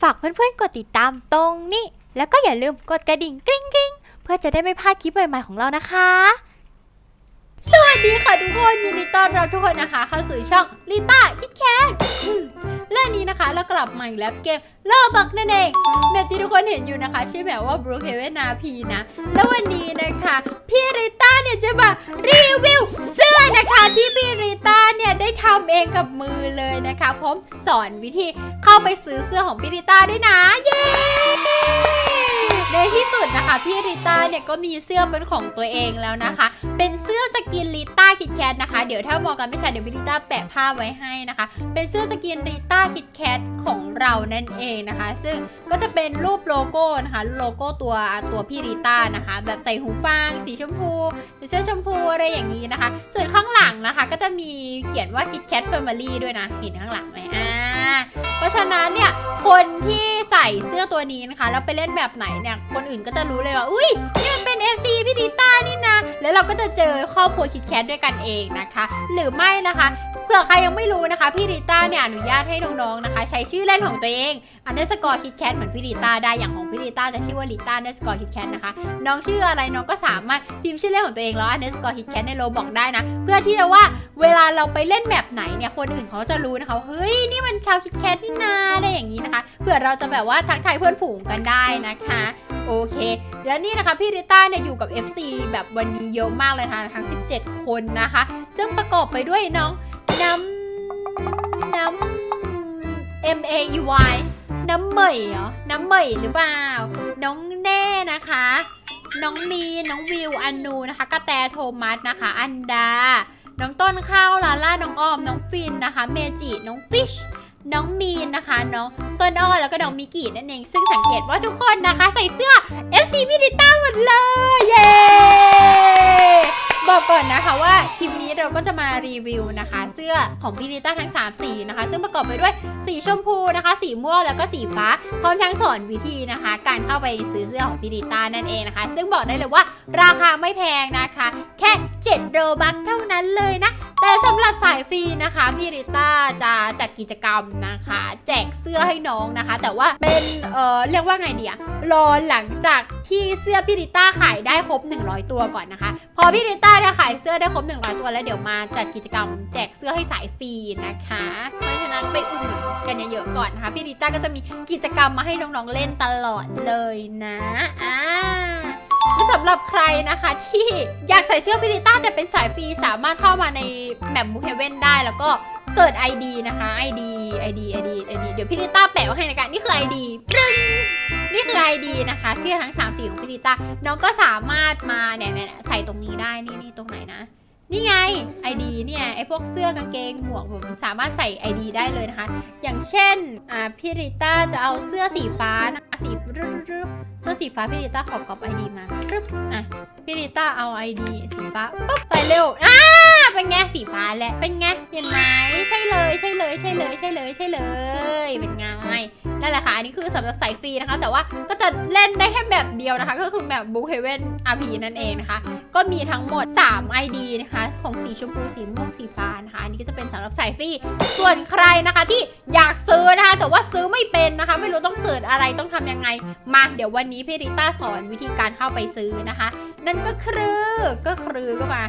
ฝากเพื่อนๆกดติดตามตรงนี้ แล้วก็อย่าลืมกดกระดิ่งกริ๊งๆ เพื่อจะได้ไม่พลาดคลิปใหม่ๆของเรานะคะ สวัสดีค่ะทุกคนยินดีต้อนรับทุกคนนะคะ เข้าสู่ช่องลิต้าคิดแคทเรื่องนี้นะคะเรากลับมาอีกแล้วเกมเล่าบักนั่นเองแบบที่ทุกคนเห็นอยู่นะคะชื่อแบบว่าบรูเคเวนนาพีนะ แล้ววันนี้นะคะพี่ริต้าเนี่ยจะมารีวิวเสื้อนะคะที่พี่ริต้าเนี่ยได้ทำเองกับมือเลยนะคะพร้อมสอนวิธีเข้าไปซื้อเสื้อของพี่ริต้าด้วยนะเย้ใน ที่สุดนะคะ พี่ริต้าเนี่ยก็มีเสื้อเป็นของตัวเองแล้วนะคะ เป็นเสื้อสกินริต้าคิดแคทนะคะ เดี๋ยวถ้ามองกันไม่ชัดเดี๋ยวพี่ริต้าแปะภาพไว้ให้นะคะ เป็นเสื้อสกินริต้าคิดแคทของเรานั่นเองนะคะ ซึ่งก็จะเป็นรูปโลโก้นะคะ โลโก้ตัวตัวพี่ริต้านะคะ แบบใส่หูฟัง สีชมพูเสื้อชมพูอะไรอย่างนี้นะคะ ส่วนข้างหลังนะคะ ก็จะมีเขียนว่าคิดแคทแฟมิลี่ด้วยนะเห็นข้างหลังไหมอ่าเพราะฉะนั้นเนี่ยคนที่ใส่เสื้อตัวนี้นะคะแล้วไปเล่นแบบไหนเนี่ยคนอื่นก็จะรู้เลยว่าอุ้ยนี่มันเป็น FC พี่ดิต้านี่นะ แล้วเราก็จะเจอครอบครัวคิดแคทด้วยกันเองนะคะ หรือไม่นะคะเผื่อใครยังไม่รู้นะคะ พี่ริต้าเนี่ยอนุญาตให้น้องๆนะคะ ใช้ชื่อเล่นของตัวเองอันเดอร์สกอร์คิดแคทเหมือนพี่ริต้าได้อย่างของพี่ริต้าจะชื่อว่าริต้าอันเดอร์สกอร์คิดแคทนะคะน้องชื่ออะไรน้องก็สามารถพิมพ์ชื่อเล่นของตัวเองแล้วอันเดอร์สกอร์คิดแคทในโลบอกได้นะ เพื่อที่จะว่าเวลาเราไปเล่นแมปไหนเนี่ยคนอื่นเขาจะรู้นะคะเฮ้ยนี่มันชาวคิดแคทนี่นาอะได้อย่างนี้นะคะเผื่อเราจะแบบว่าทักทายเพื่อนฝูงกันได้นะคะ โอเค แล้วนี่นะคะพี่ริต้าเนี่ยอยู่กับ FC แบบวันนี้เยอะมากเลยค่ะทั้ง 17 คนนะคะ ซึ่งประกอบไปด้วยน้องน้ำน้ำ M A E Y น้ำเหมยเหรอ น้ำเหมยหรือเปล่า น้องแน่นะคะ น้องมีนน้องวิว อันนูนะคะ กระแตโทมัสนะคะ อันดา น้องต้นข้าว ลาล่า น้องออม น้องฟินนะคะ เมจิ น้องฟิช น้องมีนนะคะน้องต้นอ้อแล้วก็น้องมิกินั่นเอง ซึ่งสังเกตว่าทุกคนนะคะ ใส่เสื้อ FC พี่ดิต้าหมดเลย เย้บอกก่อนนะคะว่าคลิปนี้เราก็จะมารีวิวนะคะ เสื้อของพี่ดิต้าทั้ง 3 สีนะคะ ซึ่งประกอบไปด้วยสีชมพูนะคะ สีม่วงแล้วก็สีฟ้าพร้อมทั้งสอนวิธีนะคะ การเข้าไปซื้อเสื้อของพี่ดิต้านั่นเองนะคะ ซึ่งบอกได้เลยว่าราคาไม่แพงนะคะ แค่7โรบัคเท่านั้นเลยนะ แต่สำหรับสายฟรีนะคะพี่ริต้าจะจัดกิจกรรมนะคะ แจกเสื้อให้น้องนะคะ แต่ว่าเป็นเอ่อเรียกว่าไงเดียรอหลังจากที่เสื้อพี่ริต้าขายได้ครบ 100 ตัวก่อนนะคะ พอพี่ริต้าได้ขายเสื้อได้ครบ 100 ตัวแล้วเดี๋ยวมาจัดกิจกรรมแจกเสื้อให้สายฟรีนะคะ เพราะฉะนั้นไปอุดหนุนกันเยอะๆก่อนนะคะพี่ริต้าก็จะมีกิจกรรมมาให้น้องๆเล่นตลอดเลยนะอ่า และสำหรับใครนะคะที่อยากใส่เสื้อพิริต้าแต่เป็นสายฟรีสามารถเข้ามาในแมปมูเฮเว่นได้แล้วก็เสิร์ช ID นะคะ ID ID ID ID เดี๋ยวพิริต้าแปะไว้ให้นะคะนี่คือ ID ปรึ้งนี่คือ ID นะคะเสื้อทั้ง3สีของพิริต้าน้องก็สามารถมาเนี่ยเนี่ยเนี่ยใส่ตรงนี้ได้นี่นี่ตรงไหนนะ นี่ไง ID เนี่ยไอพวกเสื้อกางเกงหมวกผมสามารถใส่ ID ได้เลยนะคะ อย่างเช่นอ่าพิริต้าจะเอาเสื้อสีฟ้านะสีรึรึเสื้อสีฟ้าพิริต้าขอก๊อป ID มาปึ๊บอะพิริต้าเอา ID สีฟ้าปุ๊บใส่เร็วอ่าเป็นไงสีฟ้าแหละเป็นไงเห็นไหมใช่เลยใช่เลยใช่เลยใช่เลยใช่เลยเป็นไงนั่นแหละค่ะ อันนี้คือสำหรับสายฟรีนะคะ แต่ว่าก็จะเล่นได้แค่แบบเดียวนะคะ ก็คือแบบบูเฮเว่นอาร์พีนั่นเองนะคะ ก็มีทั้งหมด 3 ID นะคะ ของสีชมพูสีม่วงสีฟ้านะคะ อันนี้ก็จะเป็นสำหรับสายฟรี ส่วนใครนะคะที่อยากซื้อนะคะ แต่ว่าซื้อไม่เป็นนะคะ ไม่รู้ต้องเสิร์ชอะไรต้องทำยังไง มาเดี๋ยววันนี้พี่ริต้าสอนวิธีการเข้าไปซื้อนะคะ นั่นก็คือก็คือก็มา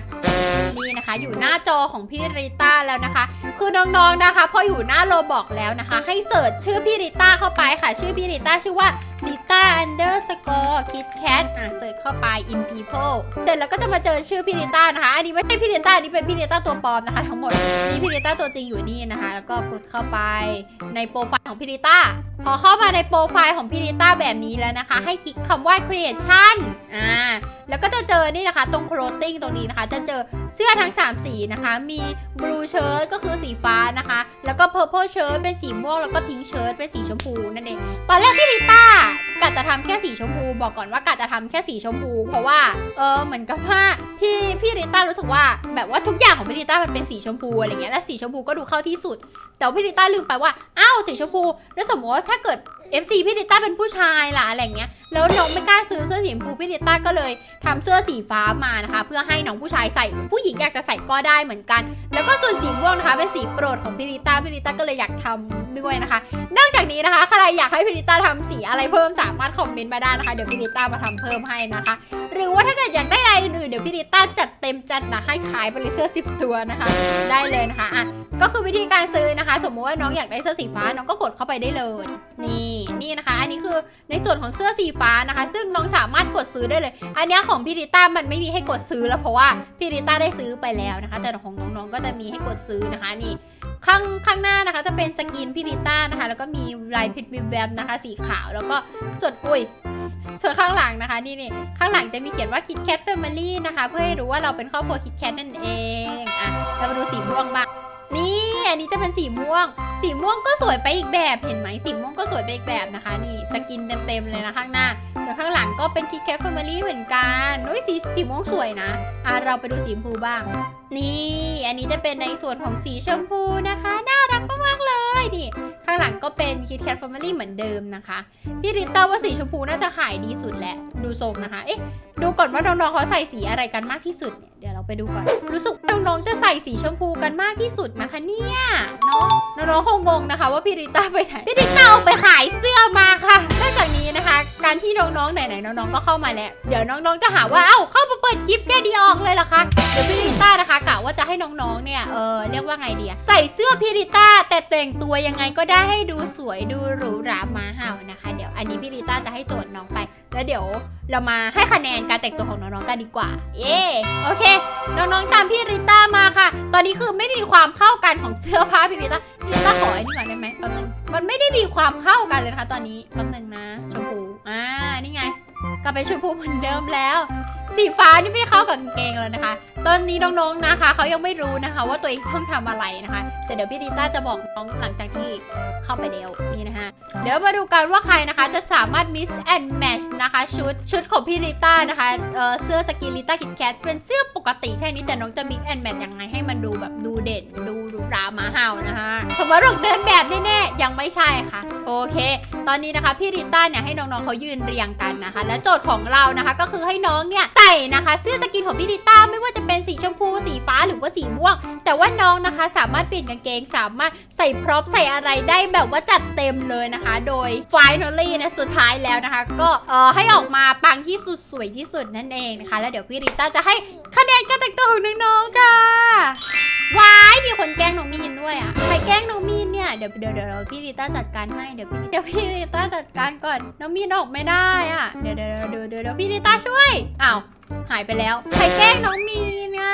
นี่นะคะ อยู่หน้าจอของพี่ริต้าแล้วนะคะ คือน้องๆนะคะ พออยู่หน้าโลบอกแล้วนะคะ ให้เสิร์ชชื่อพี่ริต้าเข้าไปค่ะ ชื่อพี่ริต้าชื่อว่าลิต้า underscore kit kat อะเสิร์ชเข้าไป in people เสร็จแล้วก็จะมาเจอชื่อพี่ลิต้านะคะอันนี้ไม่ใช่พี่ลิต้าอันนี้เป็นพี่ลิต้าตัวปลอมนะคะ ทั้งหมดนี่พี่ลิต้าตัวจริงอยู่นี่นะคะ แล้วก็กดเข้าไปในโปรไฟล์ของพี่ลิต้าพอเข้ามาในโปรไฟล์ของพี่ลิต้าแบบนี้แล้วนะคะ ให้คลิกคำว่า creation อ่าแล้วก็จะเจอนี่นะคะ ตรง clothing ตรงนี้นะคะ จะเจอเสื้อทั้ง 3 สีนะคะ มี blue shirt ก็คือสีฟ้านะคะ แล้วก็ purple shirt เป็นสีม่วงแล้วก็ pink shirt เป็นสีชมพูนั่นเองตอนแรกพี่ลิต้ากะจะทำแค่สีชมพู บอกก่อนว่ากะจะทำแค่สีชมพู เพราะว่าเออเหมือนกับว่าพี่พี่ริต้ารู้สึกว่า แบบว่าทุกอย่างของพี่ริต้ามันเป็นสีชมพูอะไรเงี้ยและสีชมพูก็ดูเข้าที่สุด แต่ว่าพี่ริต้าลืมไปว่าอ้าวสีชมพู แล้วสมมติว่าถ้าเกิด FC พี่ริต้าเป็นผู้ชายล่ะอะไรเงี้ยแล้วน้องไม่กล้าซื้อเสื้อสีชมพูพี่ริต้าก็เลยทำเสื้อสีฟ้ามานะคะ เพื่อให้น้องผู้ชายใส่ผู้หญิงอยากจะใส่ก็ได้เหมือนกัน แล้วก็ส่วนสีม่วงนะคะเป็นสีโปรดของพี่ริต้าพี่ริต้าก็เลยอยากทำด้วยนะคะ นอกจากนี้นะคะใครอยากให้พี่ริต้าทำสีอะไรเพิ่มสามารถคอมเมนต์มาได้นะคะเดี๋ยวพี่ริต้ามาทำเพิ่มให้นะคะ หรือว่าถ้าเกิดอยากได้อะไรอื่นๆเดี๋ยวพี่ริต้าจัดเต็มจัดนะให้ขายไปเลยเสื้อ10 ตัวนะคะ ได้เลยนะคะอะก็คือวิธีการซื้อนะคะสมมติว่าน้องอยากได้เสื้อสีฟ้าน้องก็กดเข้าไปได้เลย นี่นี่นะคะ อันนี้คือในส่วนของเสื้อสีฟ้านะคะ ซึ่งน้องสามารถกดซื้อได้เลย อันนี้ของพี่ริต้ามันไม่มีให้กดซื้อแล้วเพราะว่าพี่ริต้าได้ซื้อไปแล้วนะคะ แต่ของน้องๆก็จะมีให้กดซื้อนะคะนี่ข้างข้างหน้านะคะจะเป็นสกินพี่ริต้านะคะ แล้วก็มีลายพิดวิบแวบนะคะ สีขาวแล้วก็ส่วนอุ้ยส่วนข้างหลังนะคะนี่นี่ข้างหลังจะมีเขียนว่า Kit Kat Family นะคะ เพื่อให้รู้ว่าเราเป็นครอบครัว Kit Kat นั่นเองอะเรามาดูสีม่วงบ้าง อันนี้จะเป็นสีม่วง สีม่วงก็สวยไปอีกแบบเห็นไหมสีม่วงก็สวยไปอีกแบบนะคะ นี่สกินเต็มๆเลยนะข้างหน้าแล้วข้างหลังก็เป็นคิดแคทแฟมิลี่เหมือนกันอุ้ยสีสีม่วงสวยนะอะเราไปดูสีชมพูบ้าง นี่ อันนี้จะเป็นในส่วนของสีชมพูนะคะ น่ารักมาก นี่ ข้างหลังก็เป็น Kit Kat Family เหมือนเดิมนะคะ พี่ริต้าว่าสีชมพูน่าจะขายดีสุดแหละ ดูทรงนะคะ เอ๊ะ ดูก่อนว่าน้องๆเขาใส่สีอะไรกันมากที่สุดเนี่ย เดี๋ยวเราไปดูก่อน รู้สึกน้องๆจะใส่สีชมพูกันมากที่สุดนะคะเนี่ยเนาะ น้องๆคงงงนะคะ ว่าพี่ริต้าไปไหน พี่ริต้าเอาไปขายเสื้อมาค่ะนอกจากนี้นะคะ การที่น้องๆไหนๆน้องๆก็เข้ามาแล้ว เดี๋ยวน้องๆจะหาว่า เอ้า เข้ามาเปิดคลิปแค่ดีออกเลยเหรอคะ เดี๋ยวพี่ริต้านะคะกะ ว่าจะให้น้องๆ เนี่ย เออเรียกว่าไงเดีอะใส่เสื้อพี่ริต้าแต่แต่งตัวยังไงก็ได้ให้ดูสวยดูหรูหรามาเห่านะคะ เดี๋ยวอันนี้พี่ริต้าจะให้โจทย์น้องไป แล้วเดี๋ยวเรามาให้คะแนนการแต่งตัวของน้องๆ กันดีกว่า เย้โอเค น้องๆ ตามพี่ริต้ามาค่ะ ตอนนี้คือไม่มีความเข้ากันของเสื้อผ้าพี่ริต้าพี่ริต้าขอไอ้นี่ก่อนได้ไหมแป๊บนึงมันไม่ได้มีความเข้ากันเลยนะคะ ตอนนี้แป๊บนึงนะ ชมพู อ่า นี่ไง กลับเป็นชมพูเหมือนเดิมแล้ว สีฟ้านี่ไม่เข้ากับกางเกงเลยนะคะ ตอนนี้น้องๆนะคะเขายังไม่รู้นะคะ ว่าตัวเองต้องทำอะไรนะคะ แต่เดี๋ยวพี่ริต้าจะบอกน้องหลังจากที่เข้าไปแล้วนี่นะคะเดี๋ยวมาดูกันว่าใครนะคะจะสามารถ mix and match นะคะชุดชุดของพี่ริต้านะคะเออเสื้อสกินริต้าคิดแคทเป็นเสื้อปกติแค่นี้แต่น้องจะ mix and match ยังไงให้มันดูแบบดูเด่นดูหรูรามาเห่านะคะผมว่าหลกเดินแบบแน่ๆยังไม่ใช่ค่ะ โอเค ตอนนี้นะคะพี่ริต้าเนี่ยให้น้องๆเขายืนเรียงกันนะคะ และโจทย์ของเรานะคะ ก็คือให้น้องเนี่ยใส่นะคะ เสื้อสกินของพี่ริต้าไม่ว่าจะเป็นสีชมพูสีฟ้าหรือว่าสีม่วง แต่ว่าน้องนะคะสามารถเปลี่ยนกางเกงสามารถใส่พร็อพใส่อะไรได้แบบว่าจัดเต็มเลยนะคะ โดยฟนอลลี่นะสุดท้ายแล้วนะคะ ก็เอ่อให้ออกมาปังที่สุดสวยที่สุดนั่นเองนะคะ แล้วเดี๋ยวพี่ริต้าจะให้คะแนนการแต่งตัวของน้องๆค่ะ ว้ายมีคนแกล้งน้องมีนด้วยอะใครแกล้งน้องมีนเนี่ยเดี๋ยวเดี๋ยวเดี๋ยวพี่ลิต้าจัดการให้เดี๋ยวพี่เดี๋ยวพี่ลิต้าจัดการก่อนน้องมีนออกไม่ได้อะเดี๋ยวเดี๋ยวเดี๋ยวเดี๋ยวพี่ลิต้าช่วยอ้าวหายไปแล้ว ใครแกล้งน้องมีนเนี่ย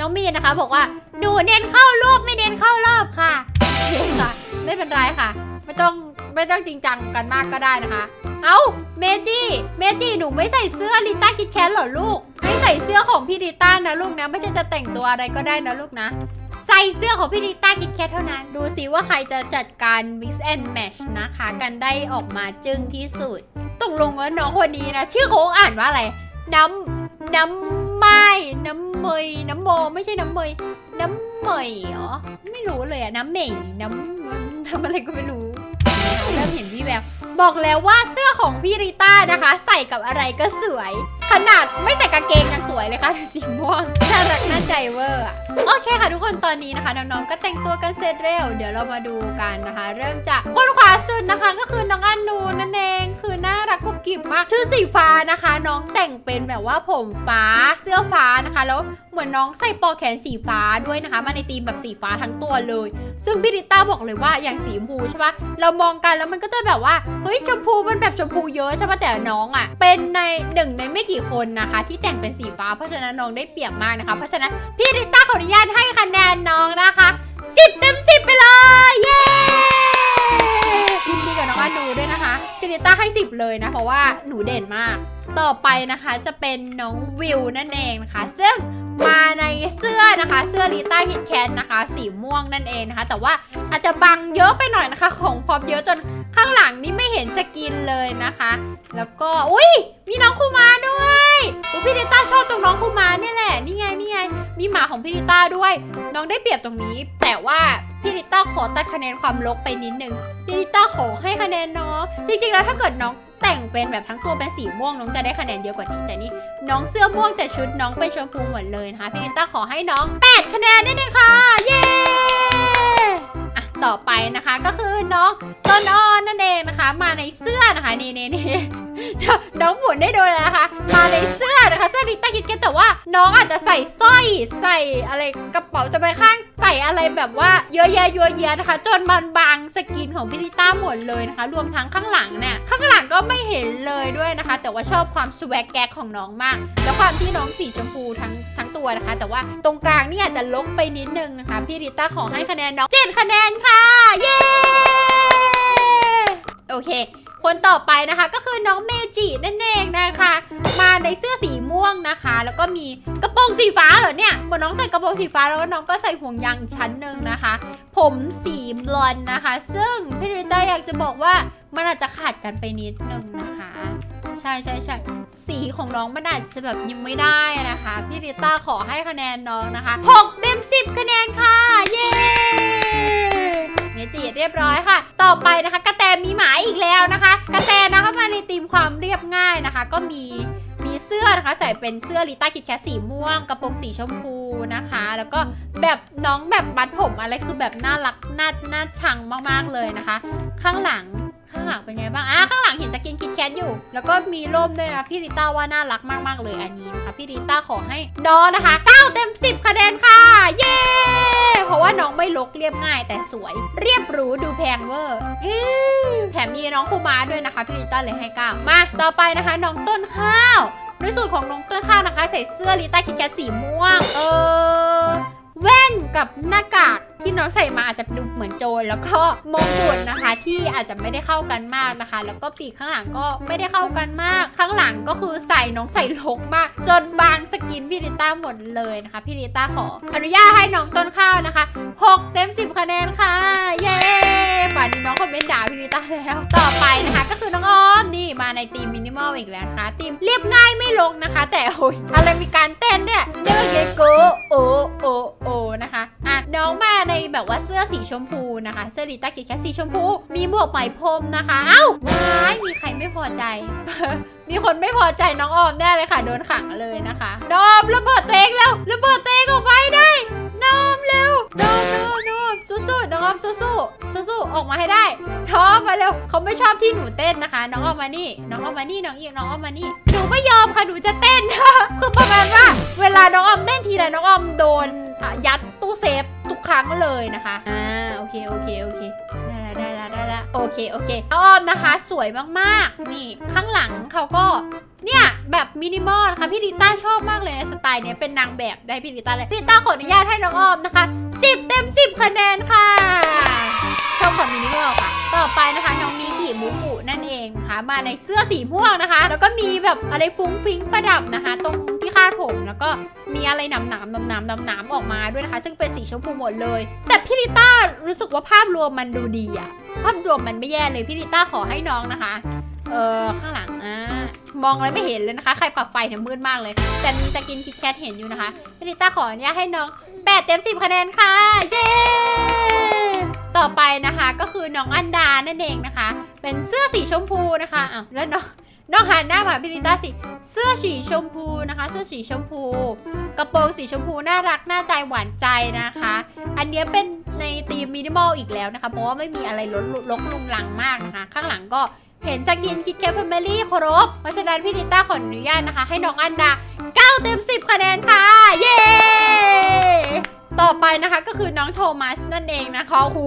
น้องมีนนะคะ บอกว่าหนูเน้นเข้ารูปไม่เน้นเข้ารอบค่ะ โอเคค่ะ ไม่เป็นไรค่ะ ไม่ต้องไม่ต้องจริงจังกันมากก็ได้นะคะ เอาเมจิเมจิหนูไม่ใส่เสื้อลิต้าคิดแคทเหรอลูก ให้ใส่เสื้อของพี่ลิต้านะลูกนะไม่ใช่จะแต่งตัวอะไรก็ได้นะลูกนะ ใส่เสื้อของพี่ลิต้าคิดแคทเท่านั้น ดูสิว่าใครจะจัดการ mix and match นะคะ กันได้ออกมาจึ้งที่สุดตกลงว่าน้องคนนี้นะ ชื่อเขาอ่านว่าอะไร น้ำน้ำไม้น้ำเมยน้ำโมไม่ใช่น้ำเมย น้ำเมยเหรอ ไม่รู้เลยอะน้ำเหมยน้ำทำอะไรก็ไม่รู้ เริ่มเห็นพี่แววบอกแล้วว่าเสื้อของพี่ริต้านะคะ ใส่กับอะไรก็สวย ขนาดไม่ใส่กางเกงยังสวยเลยค่ะดูสีม่วงน่ารักน่าใจเวอร์โอเคค่ะทุกคนตอนนี้นะคะน้องๆก็แต่งตัวกันเสร็จเร็ว เดี๋ยวเรามาดูกันนะคะ เริ่มจากคนขวาสุดนะ ชื่อสีฟ้านะคะ น้องแต่งเป็นแบบว่าผมฟ้าเสื้อฟ้านะคะ แล้วเหมือนน้องใส่ปลอกแขนสีฟ้าด้วยนะคะ มาในธีมแบบสีฟ้าทั้งตัวเลย ซึ่งพี่ริต้าบอกเลยว่าอย่างสีชมพูใช่ปะเรามองกันแล้วมันก็จะแบบว่าเฮ้ยชมพูมันแบบชมพูเยอะใช่ปะแต่น้องอะ่ะ เป็นในหนึ่งในไม่กี่คนนะคะ ที่แต่งเป็นสีฟ้าเพราะฉะนั้นน้องได้เปรียบมากนะคะ เพราะฉะนั้นพี่ริต้าขออนุญาตให้คะแนนน้องนะคะ10เต็ม10 ไปเลยเย้ ยินดีกับน้องอานูด้วยนะคะพี่ริต้าให้ 10 เลยนะ เพราะว่าหนูเด่นมาก ต่อไปนะคะจะเป็นน้องวิวนั่นเองนะคะ ซึ่งมาในเสื้อนะคะ เสื้อลิต้าฮิตแคนนะคะ สีม่วงนั่นเองนะคะ แต่ว่าอาจจะบังเยอะไปหน่อยนะคะ ของพอปเยอะจนข้างหลังนี่ไม่เห็นสกินเลยนะคะ แล้วก็ อุ้ยมีน้องคูมาด้วย อุ๊ยพี่ดิต้าชอบตรงน้องคูมาเนี่ยแหละ นี่ไงนี่ไง มีหมาของพี่ดิต้าด้วย น้องได้เปรียบตรงนี้ แต่ว่าพี่ดิต้าขอตัดคะแนนความลกไปนิดนึง พี่ดิต้าขอให้คะแนนน้อง จริงๆแล้วถ้าเกิดน้องแต่งเป็นแบบทั้งตัวเป็นสีม่วงน้องจะได้คะแนนเยอะกว่านี้แต่นี่น้องเสื้อม่วงแต่ชุดน้องเป็นชมพูหมดเลยนะคะพี่ดิต้าขอให้น้อง8คะแนนได้เลยค่ะ เย้อะต่อไปนะคะก็คือน้องต้นอ้อนนั่นเองนะคะ มาในเสื้อนะคะนี่นี่นี่น้องหมุนได้โดูเลยนะคะ มาในเสื้อนะคะเสื้อดิต้าคิดกันแต่ว่าน้องอาจจะใส่สร้อยใส่อะไรกระเป๋าจะไปข้างใส่อะไรแบบว่าเยอะแยะเยอะแยะนะคะ จนมันบังสกินของพี่ดิต้าหมดเลยนะคะ รวมทั้งข้างหลังเนี่ยข้างหลังก็ไม่เห็นเลยด้วยนะคะ แต่ว่าชอบความสวกแกกของน้องมาก แล้วความที่น้องสีชมพูทั้งทั้งตัวนะคะ แต่ว่าตรงกลางนี่อาจจะลกไปนิดนึงนะคะพี่ดิต้าขอให้คะแนนน้อง7คะแนนค่ะเย้โอเค คนต่อไปนะคะก็คือน้องเมจินั่นเองนะคะ มาในเสื้อสีม่วงนะคะ แล้วก็มีกระโปรงสีฟ้าเหรอเนี่ยพอน้องใส่กระโปรงสีฟ้าแล้วก็น้องก็ใส่ห่วงยางชั้นหนึ่งนะคะ ผมสีบลอนด์นะคะ ซึ่งพี่ริต้าอยากจะบอกว่ามันอาจจะขาดกันไปนิดนึงนะคะ ใช่ใช่ใช่สีของน้องมันอาจจะแบบยังไม่ได้นะคะพี่ริต้าขอให้คะแนนน้องนะคะ6เต็ม10 คะแนนค่ะ เย้ จิเรียบร้อยค่ะ ต่อไปนะคะ กระแตมีหมายอีกแล้วนะคะ กระแตนะคะมาในธีมความเรียบง่ายนะคะ ก็มีมีเสื้อนะคะใส่เป็นเสื้อลิต้าคิดแคสสีม่วง กระโปรงสีชมพูนะคะ แล้วก็แบบน้องแบบมัดผมอะไรคือแบบน่ารักน่าน่าชังมากๆเลยนะคะ ข้างหลัง ข้างหลังเป็นไงบ้างอะข้างหลังเห็นสกินคิดแคทอยู่ แล้วก็มีร่มด้วยนะพี่ริต้าว่าน่ารักมากๆเลยอันนี้นะคะพี่ริต้าขอให้น้อนะคะ9เต็ม 10 คะแนนค่ะ เย้เพราะว่าน้องไม่ลกเรียบง่าย แต่สวย เรียบหรูดูแพงเวอร์แถมมีน้องคูมาด้วยนะคะพี่ริต้าเลยให้9มาต่อไปนะคะ น้องต้นข้าวในส่วนของน้องต้นข้าวนะคะ ใส่เสื้อลิต้าคิดแคทสีม่วงเออแว่นกับหน้ากากที่น้องใส่มาอาจจะดูเหมือนโจรแล้วก็มงกุฎนะคะ ที่อาจจะไม่ได้เข้ากันมากนะคะ แล้วก็ปีกข้างหลังก็ไม่ได้เข้ากันมาก ข้างหลังก็คือใส่น้องใส่ลกมาก จนบางสกินพี่ริต้าหมดเลยนะคะพี่ริต้าขออนุญาตให้น้องต้นข้าวนะคะ6เต็ม10 คะแนนค่ะ เย้ป่านนี้น้องคอมเมนต์ด่าพี่ริต้าแล้วต่อไปนะคะ ก็คือน้องอ้อมนี่มาในทีมมินิมอลอีกแล้วนะคะทีมเรียบง่ายไม่ลงนะคะ แต่โอ้ยอะไรมีการเต้นเนี่ยเนื้อเกโกโอโอโอนะคะอะน้องมาในแบบว่าเสื้อสีชมพูนะคะ เสื้อลิต้าคิดแค่สีชมพู มีหมวกไหมพรมนะคะ เอ้าว้ายมีใครไม่พอใจ มีคนไม่พอใจน้องออมแน่เลยค่ะ โดนขังเลยนะคะน้องออมระเบิดตัวเองแล้วระเบิดตัวเองออกไปได้น้องออมเร็วน้องน้องน้องออมสู้ๆน้องออมสู้ๆสู้ๆออกมาให้ได้น้อมาเร็วเขาไม่ชอบที่หนูเต้นนะคะ น้องออมมานี่ น้องออมมานี่น้องอีกน้องออมมานี่หนูไม่ยอมค่ะหนูจะเต้นคือประมาณว่า เวลาน้องออมเต้นทีไรน้องออมโดนยัดตู้เซฟ ครั้งเลยนะคะอ่าโอเคโอเคโอเคได้แล้วได้แล้วได้แล้วโอเคโอเคน้องออมนะคะ สวยมากๆ นี่ข้างหลังเขาก็เนี่ยแบบมินิมอลนะคะพี่ดิต้าชอบมากเลยนะสไตล์เนี้ยเป็นนางแบบได้พี่ดิต้าเลยพี่ดิต้าขออนุญาตให้น้องออมนะคะ 10 เต็ม 10 คะแนนค่ะชอบความมินิมอลค่ะ ต่อไปนะคะน้องมีกิมูกุนั่นเองนะคะมาในเสื้อสีม่วงนะคะ แล้วก็มีแบบอะไรฟุ้งฟิ้งประดับนะคะ ตรง คาดผมแล้วก็มีอะไรหนามหนามหนามหนามหนามออกมาด้วยนะคะ ซึ่งเป็นสีชมพูหมดเลย แต่พี่ดิต้ารู้สึกว่าภาพรวมมันดูดีอะภาพรวมมันไม่แย่เลยพี่ดิต้าขอให้น้องนะคะ เออข้างหลังอ่ามองอะไรไม่เห็นเลยนะคะ ใครปรับไฟเนี่ยมืดมากเลย แต่มีสกินคิดแคทเห็นอยู่นะคะพี่ดิต้าขออนุญาตให้น้อง8เต็ม10คะแนนค่ะ เย้ต่อไปนะคะก็คือน้องอันดานั่นเองนะคะ เป็นเสื้อสีชมพูนะคะอ้าวแล้วน้อง น้องหันหน้ามาพี่ดิต้าสิ เสื้อสีชมพูนะคะ เสื้อสีชมพู กระโปรงสีชมพูน่ารักน่าใจหวานใจนะคะ อันนี้เป็นในธีมมินิมอลอีกแล้วนะคะ เพราะว่าไม่มีอะไรลดลกลุงลังมากนะคะ ข้างหลังก็เห็นสกินคิดแคปเฟมิลี่ครบ เพราะฉะนั้นพี่ดิต้าขออนุญาตนะคะ ให้น้องอันดา 9 เต็ม 10 คะแนนค่ะ เย้ ต่อไปนะคะก็คือน้องโทมัสนั่นเองนะคะโห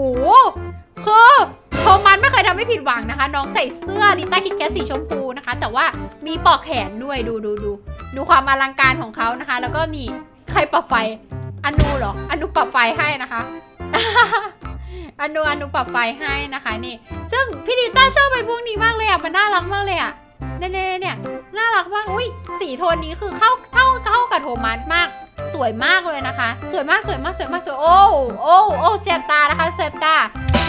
คือโทมัสไม่เคยทำให้ผิดหวังนะคะ น้องใส่เสื้อลิต้าคิดแคสสีชมพูนะคะ แต่ว่ามีปอกแขนด้วยดูดูดูดูความอลังการของเขานะคะ แล้วก็มีใครปรับไฟอนูหรออนูปรับไฟให้นะคะอนูอนูปรับไฟให้นะคะนี่ ซึ่งพี่ดิต้าชอบไปพวกนี้มากเลยอะมันน่ารักมากเลยอะเน่เนี่ยเนี่ยน่ารักมากอุ้ยสีโทนนี้คือเข้าเข้าเข้ากับโทมัสมากสวยมากเลยนะคะ สวยมากสวยมากสวยมากสวยโอ้โอ้โอ้เสียบตานะคะเสียบตา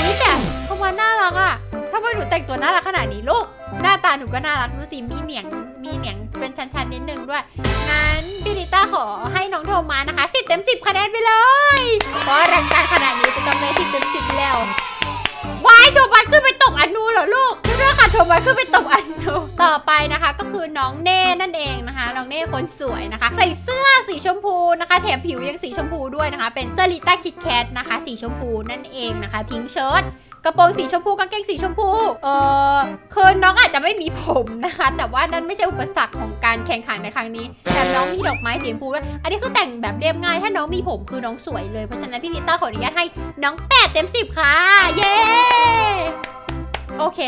นี้แต่โทำไมาน่ารักอะทำไมหนูแต่งตัวน่ารักขนาดนี้ลูก หน้าตาหนูก็น่ารักดูสิมีเหนียงมีเหนียงเป็นชั้นๆนิดนึงด้วย งั้นบิลิต้าขอให้น้องโทมานะคะสิบเต็มสิบคะแนนไปเลย เพราะรังการขนาดนี้จะต้องได้สิบเต็มสิบแล้ววายโทมัสขึ้นไปตบอนูเหรอลูกเรื่องค่ะโทมัสขึ้นไปตบอ นูต่อไปนะคะก็คือน้องเน่นั่นเองนะคะ น้องเน่คนสวยนะคะ ใส่เสื้อสีชมพูนะคะ แถมผิวยังสีชมพูด้วยนะคะ เป็นเจลิต้าคิดแคทนะคะ สีชมพูนั่นเองนะคะ พิงค์เชิ้ตกระโปรงสีชมพูกางเกงสีชมพู เออคือน้องอาจจะไม่มีผมนะคะ แต่ว่านั่นไม่ใช่อุปสรรคของการแข่งขันในครั้งนี้ แต่น้องมีดอกไม้สีชมพูด้วย อันนี้คือแต่งแบบเรียบง่าย ถ้าน้องมีผมคือน้องสวยเลย เพราะฉะนั้นพี่ลิต้าขออนุญาตให้น้องแปดเต็มสิบค่ะ เย้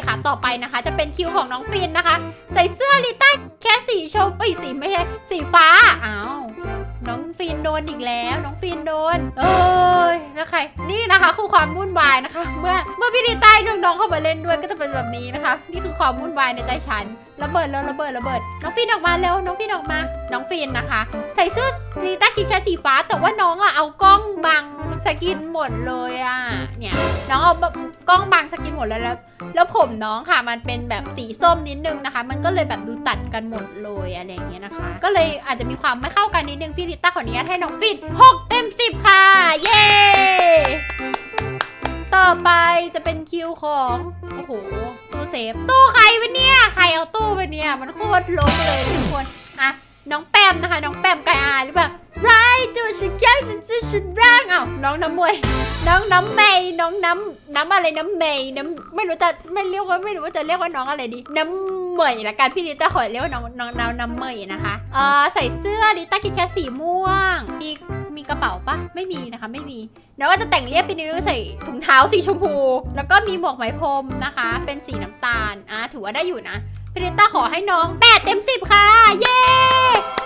ค่ะ ต่อไปนะคะ จะเป็นคิวของน้องฟินนะคะ ใส่เสื้อลิต้าแค่สีชมพูสีไม่ใช่สีฟ้าอ้าวน้อง ฟินโดนอีกแล้ว น้องฟินโดน เอ้ยแล้วใครนี่นะคะ คือความวุ่นวายนะคะ เมื่อเมื่อพี่ลิต้าน้องๆเข้ามาเล่นด้วยก็จะเป็นแบบนี้นะคะ นี่คือความวุ่นวายในใจฉันระเบิดแล้วระเบิดระเบิด น้องฟินออกมาเร็วน้องฟินออกมา น้องฟินนะคะ ใส่เสื้อลิต้าคิดแค่สีฟ้า แต่ว่าน้องอะเอากล้องบังสกินหมดเลยอะเนี่ยน้องเอากล้องบังสกินหมดแล้วแล้วแล้วผมน้องค่ะมันเป็นแบบสีส้มนิดนึงนะคะ มันก็เลยแบบดูตัดกันหมดเลยอะไรอย่างเงี้ยนะคะ ก็เลยอาจจะมีความไม่เข้ากันนิดนึงพี่ลิต้าขออนุญาตให้น้องฟิน6เต็ม 10 ค่ะ เย้ ต่อไปจะเป็นคิวของ โอ้โห ตู้เซฟ ตู้ใครวะเนี่ย ใครเอาตู้ไปเนี่ย มันโคตรลกเลยทุกคน น้องแปมนะคะ น้องแปมไกอาหรือเปล่าไรดูชิคกี้จะจะชุดร่างอ้าวน้องน้ำมวย น้องน้ำเมย์น้องน้ำน้ำอะไรน้ำเมย์น้ำไม่รู้จะไม่เรียกว่าไม่รู้ว่าจะเรียกว่าน้องอะไรดี น้ำเมย์ละกันพี่ลิต้าขอเรียกว่าน้องน้องน้องน้ำเมย์นะคะเออใส่เสื้อลิต้ากินแค่สีม่วงมีมีกระเป๋าปะไม่มีนะคะไม่มีแล้วก็จะแต่งเรียบไปนิดนึงใส่ถุงเท้าสีชมพู แล้วก็มีหมวกไหมพรมนะคะ เป็นสีน้ำตาลอะถือว่าได้อยู่นะ พี่ลิต้าขอให้น้องแปดเต็มสิบค่ะ เย้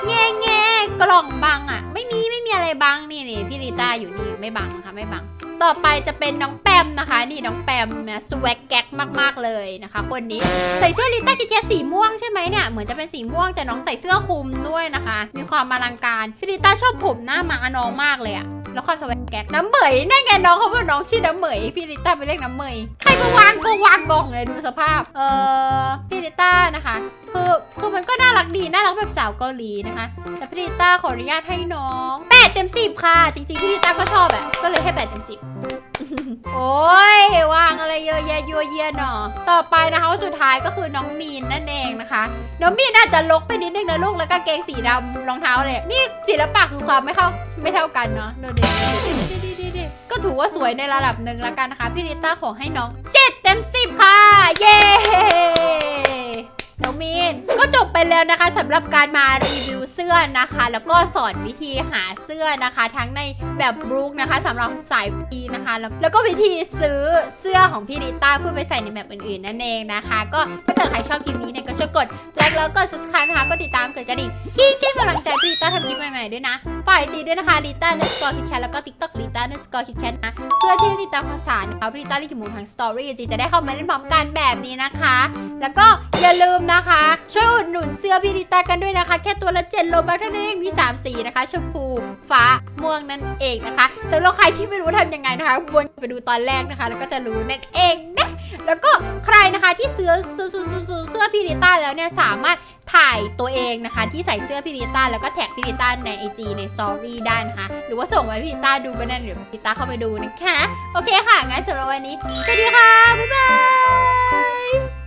เง่เง่กล่องบังอะไม่มีไม่มีอะไรบังนี่นี่พี่ลิต้าอยู่นี่ไม่บังนะคะไม่บัง ต่อไปจะเป็นน้องแปมนะคะ นี่น้องแปมนะสวกแก๊กมาก ๆ เลยนะคะ คนนี้ใส่เสื้อลิต้ากิแกสีม่วงใช่ไหมเนี่ยเหมือนจะเป็นสีม่วงแต่น้องใส่เสื้อคลุมด้วยนะคะ มีความอลังการพี่ลิต้าชอบผมหน้าม้าน้องมากเลยอะ แล้วความสวกแก๊กน้ำเหมยนั่นไงน้องเขาบอกน้องชื่อน้ำเหมยพี่ลิต้าไปเรียกน้ำเหมยใครก็วางก็วางกล่องเลยดูสภาพ เออพี่ลิต้านะคะ คือคือมันก็น่ารักดีน่ารักแบบสาวเกาหลีนะคะแต่พี่ลิต้าขออนุญาตให้น้อง8เต็ม10ค่ะ จริงๆพี่ลิต้าก็ชอบอะก็เลยให้8เต็ม10โอ้ยวางอะไรเยอะแยะยัวเยียหนอต่อไปนะคะสุดท้ายก็คือน้องมีนนั่นเองนะคะ น้องมีนอาจจะลกไปนิดนึงนะลูกแล้วก็เกงสีดำรองเท้าเลยนี่ศิลปะคือความไม่เข้าไม่เท่ากันเนาะดูดิก็ถือว่าสวยในระดับหนึ่งแล้วกันนะคะพี่ลิต้าขอให้น้อง 7 เต็ม 10 ค่ะ เย้น้องมีน ก็จบไปแล้วนะคะสำหรับการมารีวิวเสื้อนะคะ แล้วก็สอนวิธีหาเสื้อนะคะ ทั้งในแบบบรูคนะคะสำหรับสายฟรีนะคะ แล้วแล้วก็วิธีซื้อเสื้อของพี่ริต้าเพื่อไปใส่ในแบบอื่นๆนั่นเองนะคะ ก็ถ้าเกิดใครชอบคลิปนี้เนี่ยก็ช่วยกดไลค์แล้วก็ subscribe นะคะก็ติดตามกดกระดิ่งกิ๊งกิ๊งกำลังใจพี่ริต้าทำคลิปใหม่ๆด้วยนะฝ่ายจีด้วยนะคะริต้าเนสกอร์คิดแคทแล้วก็ TikTok ริต้าเนสกอร์คิดแคทนะเพื่อที่จะติดตามข่าวสารนะคะพี่ริต้าลิขิตมูลทางสตอรี่จีจะได้เข้ามาเล่นพร้อมกันแบบนี้นะคะ แล้วก็อย่าลืมนะคะช่วยอุดหนุนเสื้อพิริตากันด้วยนะคะ แค่ตัวละ7โลบาทเท่านั้นเองมี 3 สีนะคะ ชมพูฟ้าม่วงนั่นเองนะคะสำหรับใครที่ไม่รู้ทำยังไงนะคะวนไปดูตอนแรกนะคะ แล้วก็จะรู้นั่นเองนะแล้วก็ใครนะคะที่ซื้อซื้อซื้อซื้อเสื้อพิริต้าแล้วเนี่ยสามารถถ่ายตัวเองนะคะ ที่ใส่เสื้อพิริต้าแล้วก็แท็กพิริต้าใน IG ใน Story ได้นะคะ หรือว่าส่งไว้พิริต้าดูไปนั่นเดี๋ยวพิริต้าเข้าไปดูนะคะ โอเคค่ะงั้นสำหรับวันนี้ สวัสดีค่ะ บ๊ายบาย